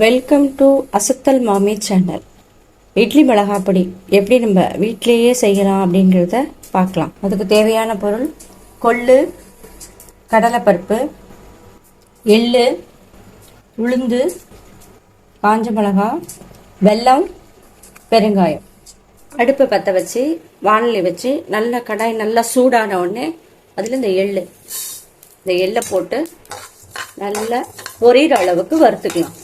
Welcome to அசத்தல் மாமி channel idli மிளகாப்பொடி எப்படி நம்ம வீட்டிலேயே செய்யலாம் அப்படிங்கிறத பார்க்கலாம். அதுக்கு தேவையான பொருள் கொள்ளு கடலைப்பருப்பு எள்ளு உளுந்து காஞ்ச மிளகா வெல்லம் பெருங்காயம். அடுப்பை பற்ற வச்சு வானலி வச்சு நல்ல கடாய் நல்லா சூடான உடனே அதில் இந்த எள்ளு. இந்த எள்ளை போட்டு நல்லா பொரியிற அளவுக்கு வறுத்துக்கலாம்.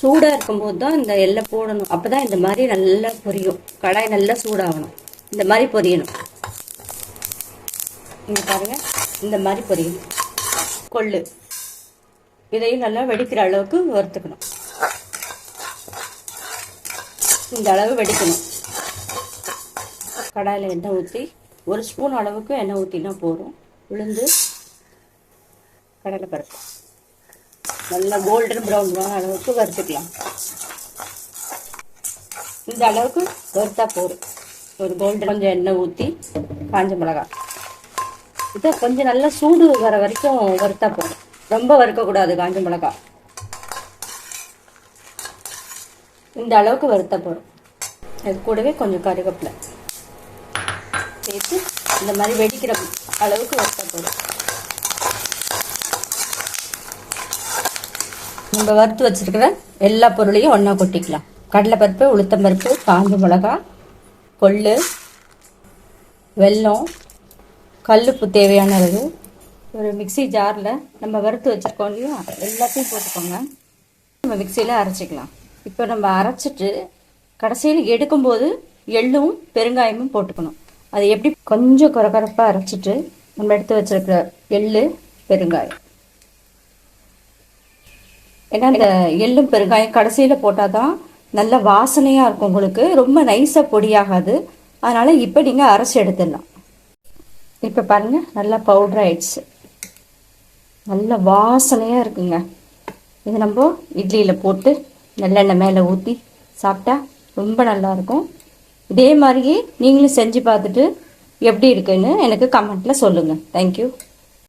சூடாக இருக்கும்போது தான் இந்த எல்லை போடணும். அப்போ தான் இந்த மாதிரி நல்லா பொரியும். கடாய் நல்லா சூடாகணும். இந்த மாதிரி பொரியணும். இங்கே பாருங்கள் இந்த மாதிரி பொரியணும். கொள்ளு. இதையும் நல்லா வெடிக்கிற அளவுக்கு வறுத்துக்கணும். இந்த அளவு வெடிக்கணும். கடாயில் எண்ணெய் ஊற்றி ஒரு ஸ்பூன் அளவுக்கு எண்ணெய் ஊற்றினா போதும். உளுந்து கடலை பருப்பு. நல்லா கோல்டன் ப்ரௌன் அளவுக்கு வறுத்துக்கலாம். இந்த அளவுக்கு வறுத்தா போதும். ஒரு கோல்டன் கொஞ்சம் எண்ணெய் ஊற்றி காஞ்ச மிளகாய். இதை கொஞ்சம் நல்லா சூடு வர வரைக்கும் வறுத்தா போதும். ரொம்ப வறுக்கக்கூடாது காஞ்ச மிளகாய். இந்த அளவுக்கு வறுத்த போகிறோம் அது கூடவே கொஞ்சம் கருவேப்பிலை. சேர்த்து இந்த மாதிரி வெடிக்கிற அளவுக்கு வருத்த போகிறோம் நம்ம வறுத்து வச்சிருக்கிற எல்லா பொருளையும் ஒன்றா கொட்டிக்கலாம். கடலைப்பருப்பு உளுத்தம்பருப்பு காஞ்ச மிளகா கொள்ளு வெல்லம் கல்லுப்பு தேவையான அளவு. ஒரு மிக்சி ஜாரில் நம்ம வறுத்து வச்சுருக்கோம் இல்லையா? எல்லாத்தையும் போட்டுக்கோங்க. நம்ம மிக்சியில் அரைச்சிக்கலாம். இப்போ நம்ம அரைச்சிட்டு கடைசியில் எடுக்கும்போது எள்ளும் பெருங்காயமும் போட்டுக்கணும். அது எப்படி கொஞ்சம் குறக்குறப்பாக அரைச்சிட்டு நம்ம எடுத்து வச்சிருக்கிற எள்ளு பெருங்காயம். ஏன்னா இந்த எள்ளும் பெருங்காயம் கடைசியில் போட்டால் தான் நல்ல வாசனையாக இருக்கும் உங்களுக்கு. ரொம்ப நைஸாக பொடியாகாது. அதனால் இப்போ நீங்கள் அரைச்சி எடுத்துடலாம். இப்போ பாருங்கள் நல்லா பவுடர் ஆயிடுச்சு. நல்ல வாசனையாக இருக்குங்க. இது நம்ம இட்லியில் போட்டு நல்லெண்ணெய் மேலே ஊற்றி சாப்பிட்டா ரொம்ப நல்லாயிருக்கும் இதே மாதிரியே நீங்களும் செஞ்சு பார்த்துட்டு எப்படி இருக்குன்னு எனக்கு கமெண்ட்டில் சொல்லுங்கள் தேங்க்யூ